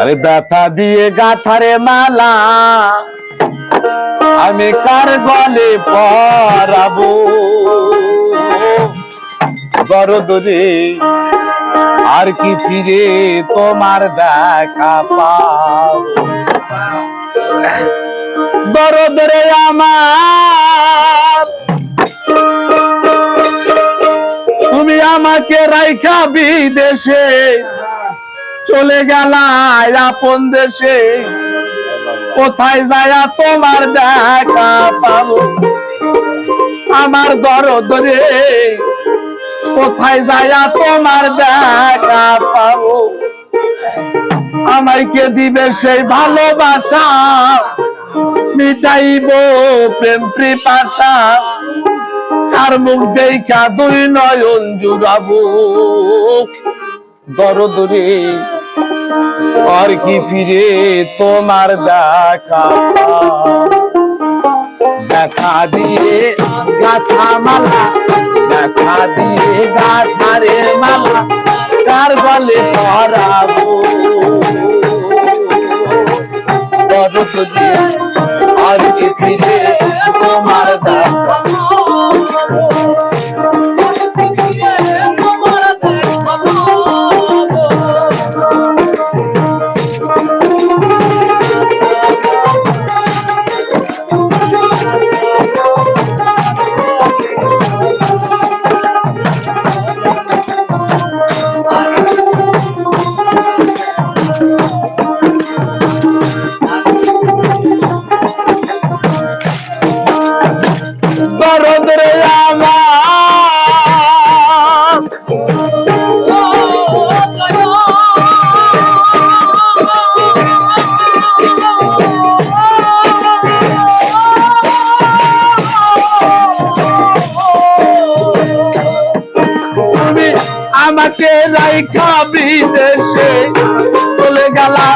আরে ব্যথা দিয়ে গাথারে মালা। আমি কার গলে পরাবো? বড়দরে আর কি ফিরে তোমার দেখা পাবো? বড়দরে আমার, তুমি আমাকে রাইখা বিদেশে চলে গেলাই আপন দেশে। কোথায় যায়া তোমার দেখা পাবো? আমার দরদরে কোথায় যায়া তোমার দেখা পাবো? আমাইকে দিবে সেই ভালোবাসা? মিটাইব প্রেম পিপাসা। কার মুখ দেখা দুই নয়ন জুড়াবো? দরদরে আর কি ফিরে তোমার দেখা? দেখা দিয়ে গাথা মালা, দেখা দিয়ে গাথারে মালা, কার পরাবো দরদরে আর কি ফিরে বিদেশে চলে গেলা,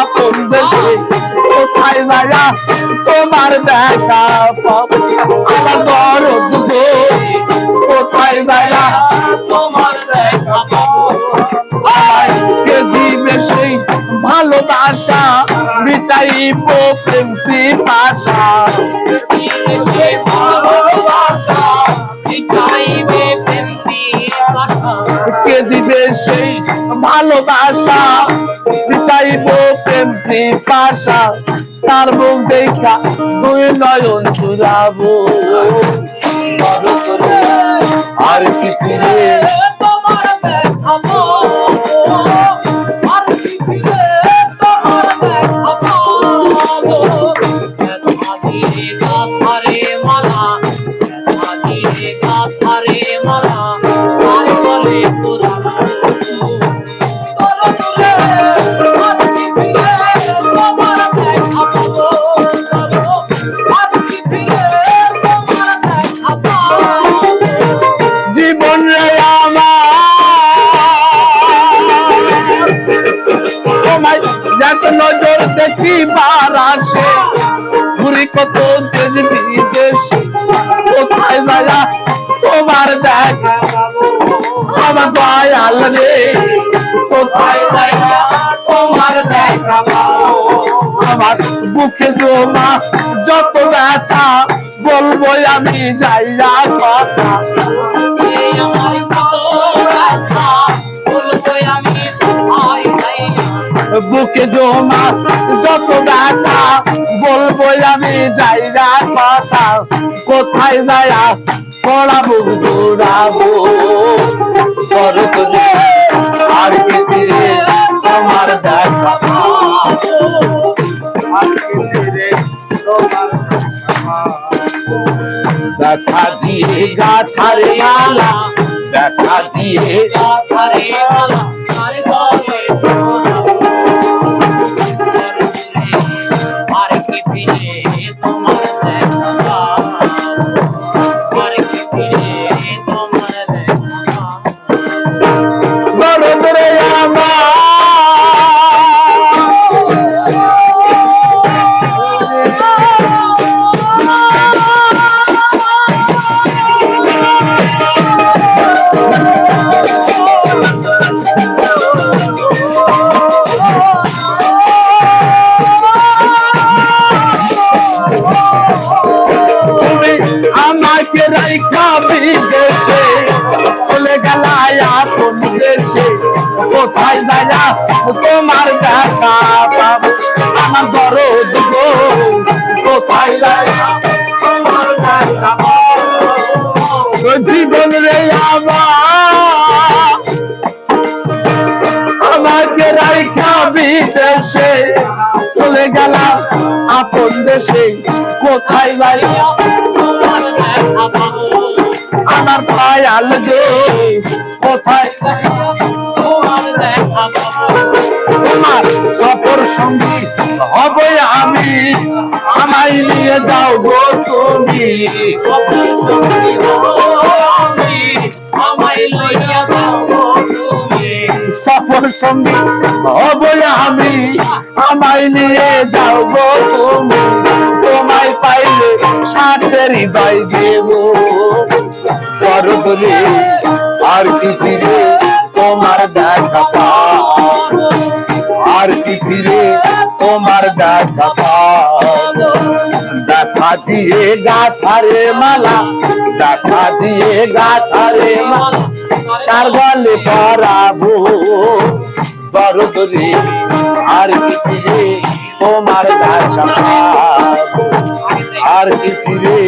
আপন দেশে। কোথায় যায়া তোমার দেখা আমার কোথায় যায়া তোমার দেখা ভালোবাসা? মিটাইব প্রেম ভাষা? ভালোবাসা। চাইব প্রেম পাশা তার মুখ দেখা দুই নয়ন চুরাবো আর কি কত কোথায় যায়া তোমার দেখা। আমার দয়াল রে। কোথায় যায়া তোমার দেখা? আমার বুকে জমা যত ব্যথা বলব আমি যাইয়া জমা যত ব্যথা বলব আমি যাইয়া কথা কোথায় যায়া পড়াবো দৌড়াবো করো তুমি আর ফিরে তোমার দেখা দেখা দিয়ে গাথারে আলা, দেখা দিয়ে পরীক্ষা বিদেশে। চলে গেলায় আপন দেশে। কোথায় যায়া তোমার দেখা পাবো? আমার দরদ গো, কোথায় যায়া তোমার দেখা পাবো? জীবন রে আমার। আমাকে রাইখা বিদেশে। চলে গেলাম আপন দেশে কোথায় যাইয়া আমার পায়াল যে কোথায় তোমার সফর সঙ্গী হবে আমি? আমায় নিয়ে যাও গো তুমি। সফর সঙ্গী হবে আমি? আমায় নিয়ে যাও গো তুমি। তোমায় পাইলে সাথে হৃদয় দেব। করদরে আর কি ফিরে তোমার দেখা পাবো? আর কি ফিরে তোমার দেখা পাবো? দেখা দিয়ে গাথারে মালা, দেখা দিয়ে গাথারে মালা তার গলে পরাবো? দরদরে আর কি ফিরে তোমার দেখা আর কিছু রে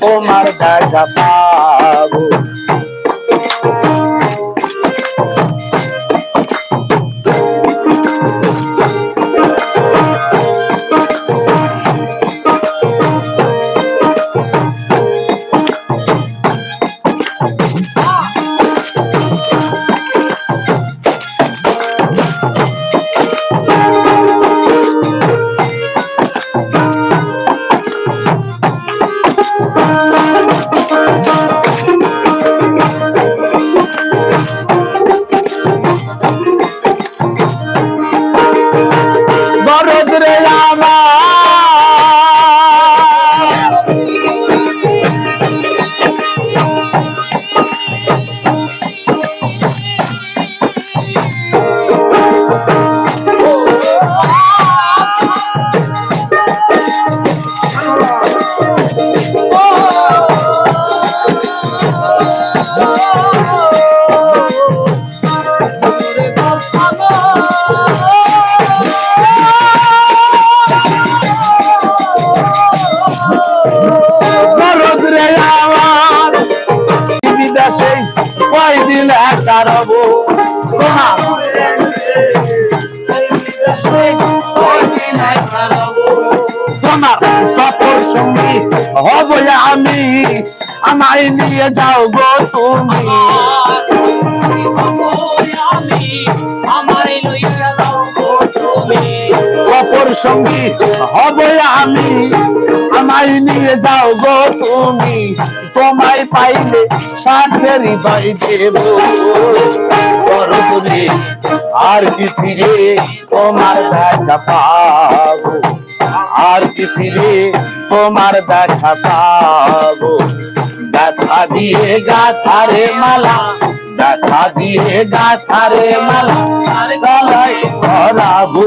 তোমার দেখা পাবো রব তোমার তোমার সফর সঙ্গী হব আমি। আমায় নিয়ে যাও গো তুমি। অপর সঙ্গী হব আমি। আমায় নিয়ে যাও গো তুমি। তোমায় পাইলে সাথে হৃদয় দেব। করবরে আর কি ফিরে তোমার দেখা পাবো? আর কি ফিরে তোমার দেখা পাবো? দেখা দিয়ে গাথারে মালা দেখা দিয়ে গাথারে মালা গলায় ধরাবো।